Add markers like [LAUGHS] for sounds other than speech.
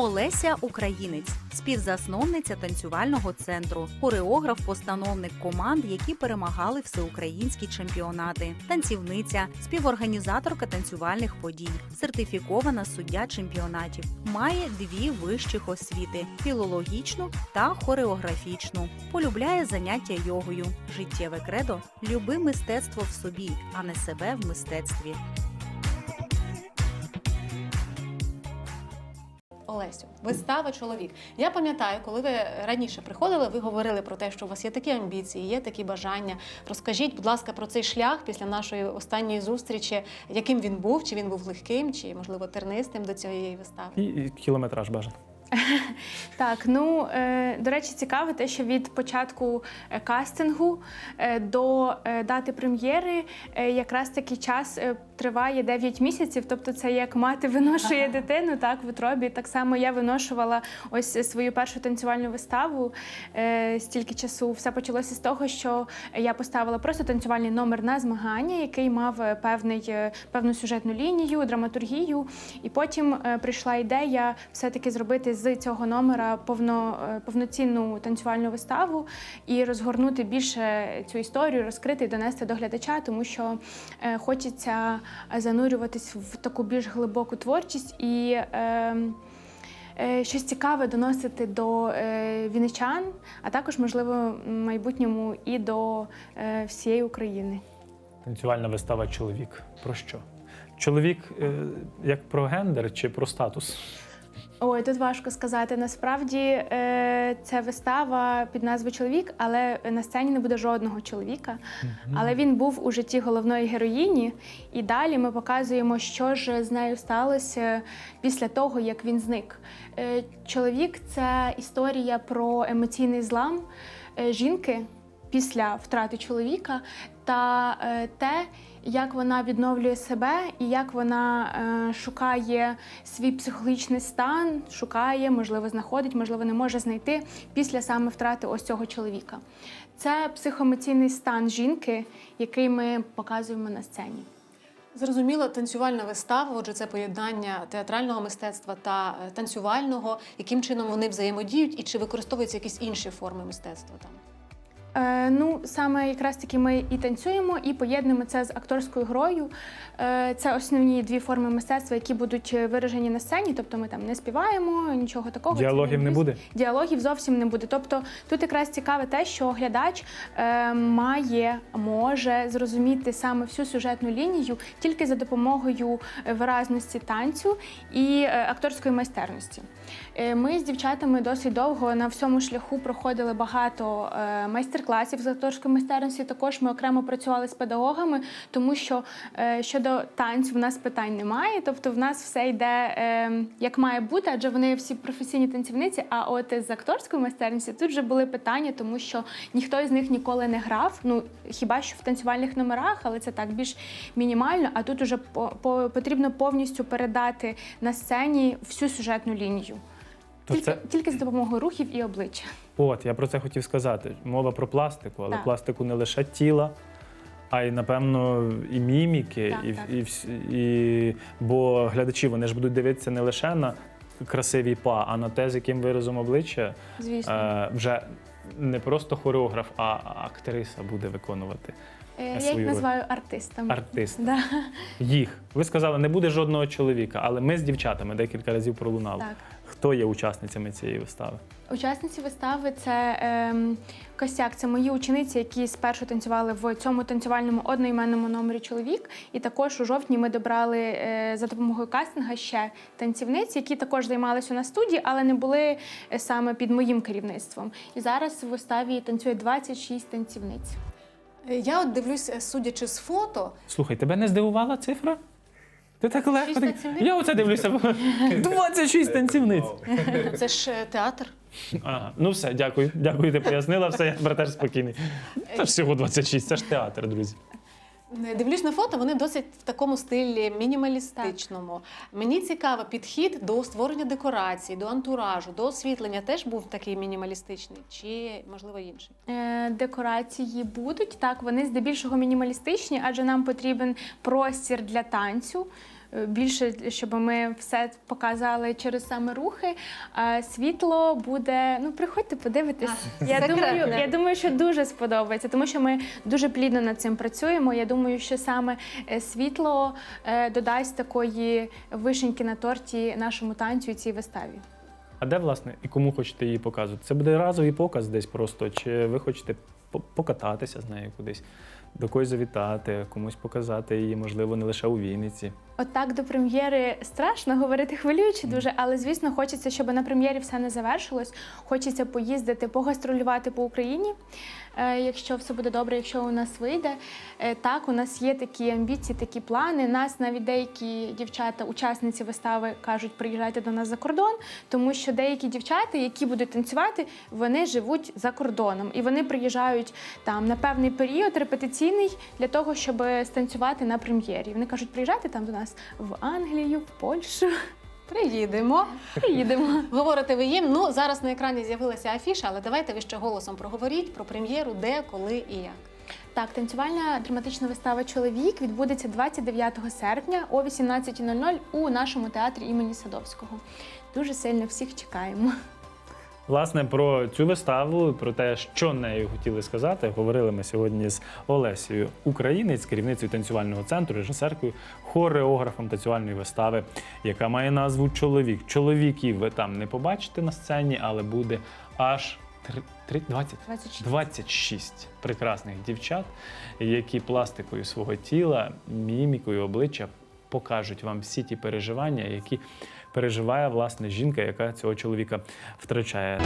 Олеся Українець, співзасновниця танцювального центру, хореограф-постановник команд, які перемагали всеукраїнські чемпіонати, танцівниця, співорганізаторка танцювальних подій, сертифікована суддя чемпіонатів. Має дві вищих освіти: філологічну та хореографічну. Полюбляє заняття йогою. Життєве кредо люби мистецтво в собі, а не себе в мистецтві. Олесю, вистава чоловік. Я пам'ятаю, коли ви раніше приходили, ви говорили про те, що у вас є такі амбіції, є такі бажання. Розкажіть, будь ласка, про цей шлях після нашої останньої зустрічі, яким він був, чи він був легким, чи можливо тернистим до цієї вистави. І кілометраж бажано. [LAUGHS] Так, ну е, до речі, цікаво те, що від початку е, кастингу е, до дати прем'єри якраз такий час триває 9 місяців. Тобто, це як мати виношує дитину, так в утробі. Так само я виношувала ось свою першу танцювальну виставу стільки часу. Все почалося з того, що я поставила просто танцювальний номер на змагання, який мав певний певну сюжетну лінію, драматургію. І потім прийшла ідея все-таки зробити з цього номера повно, е, повноцінну танцювальну виставу і розгорнути більше цю історію, розкрити і донести до глядача, тому що е, хочеться занурюватись в таку більш глибоку творчість і. Е, е, Щось цікаве доносити до вінничан, а також, можливо, в майбутньому і до всієї України. Танцювальна вистава чоловік. Про що? Чоловік як про гендер чи про статус? Ой, тут важко сказати. Насправді е, це вистава під назвою Чоловік, але на сцені не буде жодного чоловіка. Але він був у житті головної героїні, і далі ми показуємо, що ж з нею сталося після того, як він зник. Е, чоловік це історія про емоційний злам е, жінки після втрати чоловіка та е, те, як вона відновлює себе і як вона е, шукає свій психологічний стан, шукає, можливо, знаходить, можливо, не може знайти після саме втрати ось цього чоловіка. Це психоемоційний стан жінки, який ми показуємо на сцені. Зрозуміло, танцювальна вистава, отже, це поєднання театрального мистецтва та е, танцювального. Яким чином вони взаємодіють і чи використовуються якісь інші форми мистецтва там? Е, ну, саме якраз таки ми і танцюємо, і поєднуємо це з акторською грою. Е, це основні дві форми мистецтва, які будуть е, виражені на сцені. Тобто ми там не співаємо, нічого такого. Діалогів не буде? Діалогів зовсім не буде. Тобто тут якраз цікаве те, що глядач е, має, може зрозуміти саме всю сюжетну лінію тільки за допомогою виразності танцю і е, акторської майстерності. Е, Ми з дівчатами досить довго на всьому шляху проходили багато е, майстер-класів з акторської майстерності. Також ми окремо працювали з педагогами, тому що е, щодо танцю в нас питань немає. Тобто, в нас все йде е, як має бути, адже вони всі професійні танцівниці. А от з акторської майстерності тут вже були питання, тому що ніхто із них ніколи не грав. Ну хіба що в танцювальних номерах, але це так більш мінімально. А тут уже по, по, потрібно повністю передати на сцені всю сюжетну лінію. То Тільки, це тільки за допомогою рухів і обличчя. от я про це хотів сказати. Мова про пластику, але Так. пластику не лише тіла. А й напевно і міміки, Так, і, так. і, і бо глядачі вони ж будуть дивитися не лише на красиві па, а на те, з яким виразом обличчя Звісно. е, вже не просто хореограф, а актриса буде виконувати Е, Я свою їх роль. називаю артистами. артист. Да, Їх. Ви сказали, не буде жодного чоловіка, але ми з дівчатами декілька разів пролунали. так. Хто є учасницями цієї вистави? Учасниці вистави це ем, костяк, це мої учениці, які спершу танцювали в цьому танцювальному одноіменному номері чоловік. І також у жовтні ми добрали е, за допомогою кастинга ще танцівниць, які також займалися на студії, але не були е, саме під моїм керівництвом. І зараз в виставі танцює 26 танцівниць. Е, Я от дивлюсь, е, судячи з фото, Слухай, тебе не здивувала цифра? Ти так легко. Так- танцівниць? Я оце дивлюся. 26 [LAUGHS] танцівниць. це ж е, театр. Ага. Ну все, дякую. Дякую, ти пояснила. Все, я тепер теж спокійний. Це ж всього 26, це ж театр, друзі. Дивлюсь на фото, вони досить в такому стилі мінімалістичному. Мені цікаво, підхід до створення декорацій, до антуражу, до освітлення теж був такий мінімалістичний, чи можливо інший? Е, Декорації будуть так, вони здебільшого мінімалістичні, адже нам потрібен простір для танцю. Е, більше, щоб ми все показали через саме рухи. А світло буде. Ну, приходьте, подивитись. Я секретне. думаю, я думаю, що дуже сподобається, тому що ми дуже плідно над цим працюємо. Я думаю, що саме е, світло е, додасть такої вишеньки на торті нашому танцю і цій виставі. А де, власне, і кому хочете її показувати? Це буде разовий показ десь просто, чи ви хочете покататися з нею кудись, до когось завітати, комусь показати її, можливо, не лише у Вінниці. Отак до прем'єри страшно говорити хвилюючи дуже, але звісно, хочеться, щоб на прем'єрі все не завершилось. Хочеться поїздити, погастролювати по Україні. Е, Якщо все буде добре, якщо у нас вийде. Е, Так, у нас є такі амбіції, такі плани. Нас навіть деякі дівчата, учасниці вистави, кажуть, приїжджайте до нас за кордон, тому що деякі дівчата, які будуть танцювати, вони живуть за кордоном і вони приїжджають там на певний період репетиційний для того, щоб станцювати на прем'єрі. Вони кажуть, приїжджайте там до нас в Англію, в Польщу. Приїдемо. Приїдемо. Говорите ви їм. Ну зараз на екрані з'явилася афіша, але давайте ви ще голосом проговоріть про прем'єру, де, коли і як. Так, танцювальна драматична вистава Чоловік відбудеться 29 серпня о 18.00 у нашому театрі імені Садовського. Дуже сильно всіх чекаємо. Власне, про цю виставу, про те, що нею хотіли сказати, говорили ми сьогодні з Олесією Українець, керівницею танцювального центру, режисеркою, хореографом танцювальної вистави, яка має назву Чоловік. Чоловіків ви там не побачите на сцені, але буде аж три- три- 20? 26. 26 прекрасних дівчат, які пластикою свого тіла, мімікою обличчя покажуть вам всі ті переживання, які переживає власне жінка, яка цього чоловіка втрачає.